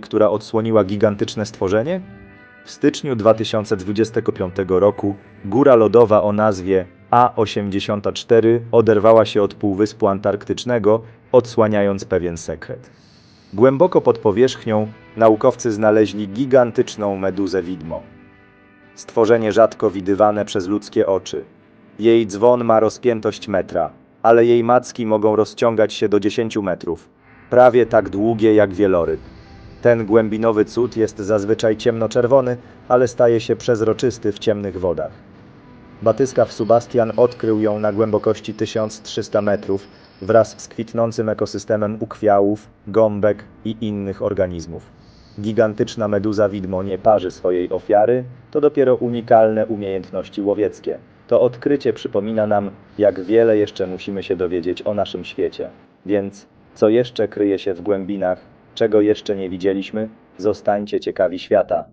która odsłoniła gigantyczne stworzenie? W styczniu 2025 roku góra lodowa o nazwie A84 oderwała się od Półwyspu Antarktycznego, odsłaniając pewien sekret. Głęboko pod powierzchnią naukowcy znaleźli gigantyczną meduzę widmo. Stworzenie rzadko widywane przez ludzkie oczy. Jej dzwon ma rozpiętość metra, ale jej macki mogą rozciągać się do 10 metrów, prawie tak długie jak wieloryb. Ten głębinowy cud jest zazwyczaj ciemnoczerwony, ale staje się przezroczysty w ciemnych wodach. Batyskaw Sebastian odkrył ją na głębokości 1300 metrów wraz z kwitnącym ekosystemem ukwiałów, gąbek i innych organizmów. Gigantyczna meduza widmo nie parzy swojej ofiary, to dopiero unikalne umiejętności łowieckie. To odkrycie przypomina nam, jak wiele jeszcze musimy się dowiedzieć o naszym świecie. Więc co jeszcze kryje się w głębinach, czego jeszcze nie widzieliśmy? Zostańcie ciekawi świata.